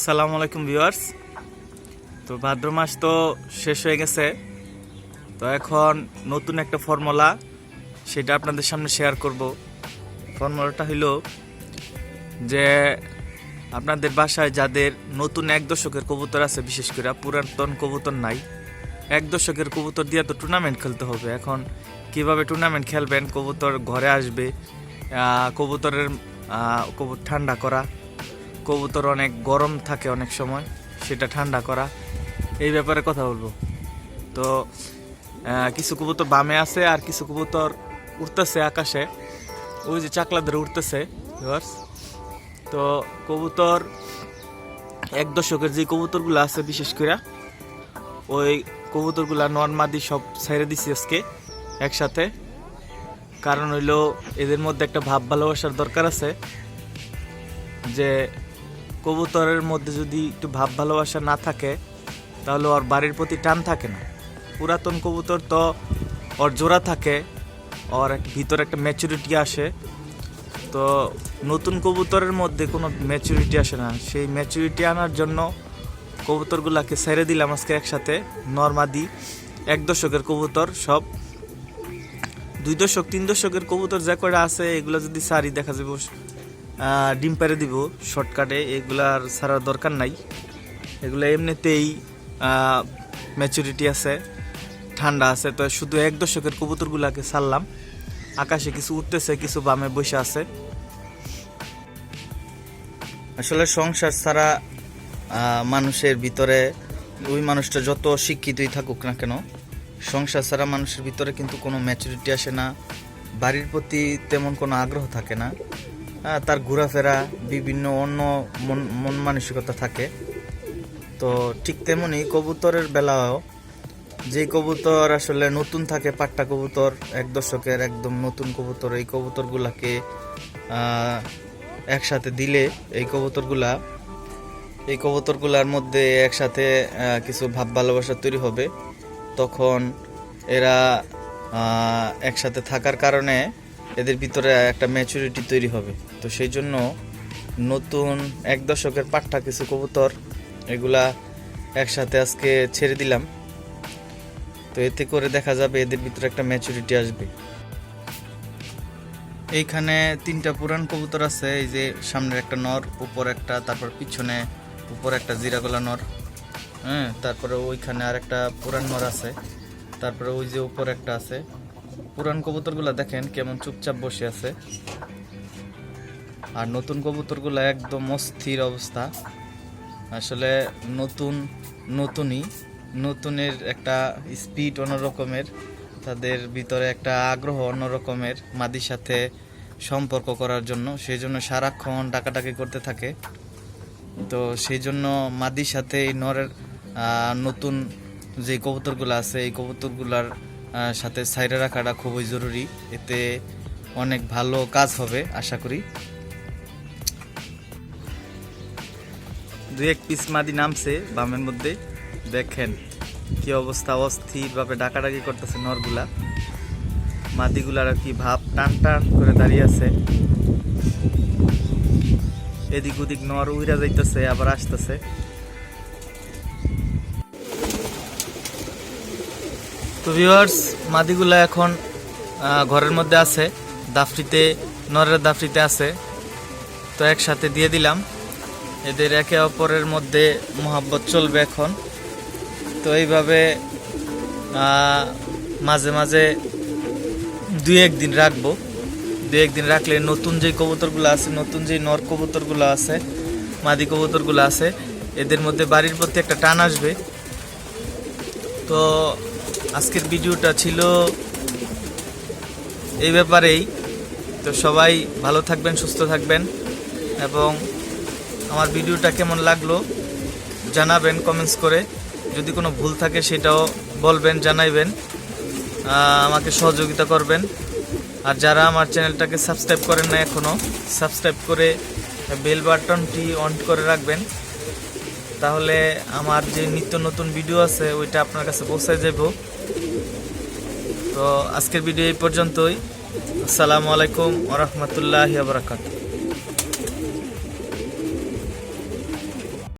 আসসালামু আলাইকুম ভিউয়ার্স। তো ভাদ্র মাস তো শেষ হয়ে গেছে। তো এখন নতুন একটা ফর্মুলা সেটা আপনাদের সামনে শেয়ার করব। ফর্মুলাটা হইল যে আপনাদের বাসায় যাদের নতুন এক দশকের কবুতর আছে, বিশেষ করে পুরাতন কবুতর নাই, এক দশকের কবুতর দিয়ে তো টুর্নামেন্ট খেলতে হবে। এখন কীভাবে টুর্নামেন্ট খেলবেন, কবুতর ঘরে আসবে কবুতরের কবুতর ঠান্ডা করা কবুতর অনেক গরম থাকে অনেক সময়, সেটা ঠান্ডা করা। এই ব্যাপারে কথা বলব। তো কিছু কবুতর বামে আছে আর কিছু কবুতর উঠতেছে আকাশে। ওই যে চাকলা ধরে উঠতেছে তো, কবুতর এক দশকের যে কবুতরগুলো আছে, বিশেষ করে, ওই কবুতরগুলা নন মাদি সব ছেড়ে দিছি আজকে একসাথে। কারণ হইল এদের মধ্যে একটা ভাব ভালোবাসার দরকার আছে যে কবুতরের মধ্যে যদি একটু ভাব ভালোবাসা না থাকে, তাহলে ওর বাড়ির প্রতি টান থাকে না। পুরাতন কবুতর তো ওর জোড়া থাকে, ওর এক ভিতরে একটা ম্যাচুরিটি আসে। তো নতুন কবুতরের মধ্যে কোনো ম্যাচুরিটি আসে না। সেই ম্যাচুরিটি আনার জন্য কবুতরগুলাকে ছেড়ে দিলাম আজকে একসাথে, নর্মাদি, এক দশকের কবুতর সব। দুই দশক, তিন দশকের কবুতর যা করে আছে, এগুলো যদি সারি দেখা যাবে ডিম পেরে দিব শর্টকাটে এগুলার ছাড়ার দরকার নাই। এগুলো এমনিতেই ম্যাচুরিটি আছে, ঠান্ডা আছে, তো শুধু এক দশকের কবুতরগুলাকে ছাড়লাম। আকাশে কিছু উঠতেছে, কিছু বামে বসে আছে। আসলে সংসার ছাড়া মানুষের ভিতরে ওই মানুষটা যত শিক্ষিতই থাকুক না কেন, সংসার ছাড়া মানুষের ভিতরে কিন্তু কোনো ম্যাচুরিটি আসে না। বাড়ির প্রতি তেমন কোনো আগ্রহ থাকে না। তার ঘোরাফেরা, বিভিন্ন অন্য মন মন মানসিকতা থাকে। তো ঠিক তেমনি কবুতরের বেলাও যে কবুতর আসলে নতুন থাকে, পাট্টা কবুতর, এক দশকের একদম নতুন কবুতর, এই কবুতরগুলাকে একসাথে দিলে এই কবুতরগুলা, এই কবুতরগুলার মধ্যে একসাথে কিছু ভাব ভালোবাসা তৈরি হবে। তখন এরা একসাথে থাকার কারণে এদের ভিতরে একটা ম্যাচুরিটি তৈরি হবে। তো সেই জন্য নতুন এক দশকের পাট্টা কিছু কবুতর, এগুলা একসাথে আজকে ছেড়ে দিলাম। তো এতে করে দেখা যাবে এদের ভিতরে একটা ম্যাচুরিটি আসবে। এইখানে তিনটা পুরান কবুতর আছে, এই যে সামনের একটা নর, উপর একটা, তারপর পিছনে, উপর একটা জিরাগলা নর হ্যাঁ তারপরে ওইখানে আর একটা পুরান নর আছে, তারপরে ওই যে উপর একটা আছে। পুরান কবুতরগুলো দেখেন কেমন চুপচাপ বসে আছে। আর নতুন কবুতরগুলো একদম অস্থির অবস্থা। আসলে নতুন, নতুনই, নতুনের একটা স্পিড অন্যরকমের, তাদের ভিতরে একটা আগ্রহ অন্যরকমের, মাদির সাথে সম্পর্ক করার জন্য। সেই জন্য সারাক্ষণ ডাকাডাকি করতে থাকে। তো সেই জন্য মাদির সাথে এই নরের নতুন যে কবুতরগুলো আছে, এই কবুতরগুলার সাথে সাইডে রাখাটা খুবই জরুরি। এতে অনেক ভালো কাজ হবে, আশা করি। দুই এক পিস মাদি নামছে বামের মধ্যে। দেখেন কি অবস্থা, অস্থিরভাবে ডাকাডাকি করতেছে নরগুলা। মাদিগুলার কি ভাব টান টান করে দাঁড়িয়ে আছে। এদিক ওদিক নর উইরা যাইতেছে, আবার আসতেছে। তো ভিউয়ার্স মাদিগুলা এখন ঘরের মধ্যে আছে। দাফরিতে, নরের দাফরিতে আছে। তো একসাথে দিয়ে দিলাম। এদের একে অপরের মধ্যে মহাব্বত চলবে এখন। তো এইভাবে মাঝে মাঝে দুই একদিন রাখব। দুই একদিন রাখলে নতুন যে কবুতরগুলো আছে, নতুন যে নর কবুতরগুলো আছে, মাদি কবুতরগুলো আছে, এদের মধ্যে বাড়ির প্রতি একটা টান আসবে। তো আজকের ভিডিওটা ছিল এই ব্যাপারেই। তো সবাই ভালো থাকবেন, সুস্থ থাকবেন এবং আমার ভিডিওটা কেমন লাগল জানাবেন কমেন্টস করে। যদি কোনো ভুল থাকে সেটাও বলবেন, জানাইবেন। আমাকে সহযোগিতা করবেন। আর যারা আমার চ্যানেলটাকে সাবস্ক্রাইব করেন না এখনও সাবস্ক্রাইব করে বেল বাটনটি অন করে রাখবেন। তাহলে আমার যে নিত্য নতুন ভিডিও আছে, ওইটা আপনার কাছে পৌঁছায় যাব তো আজকের ভিডিও এই পর্যন্তই। আসসালামু আলাইকুম ওরহমতুল্লাহ বারাকাতুহ।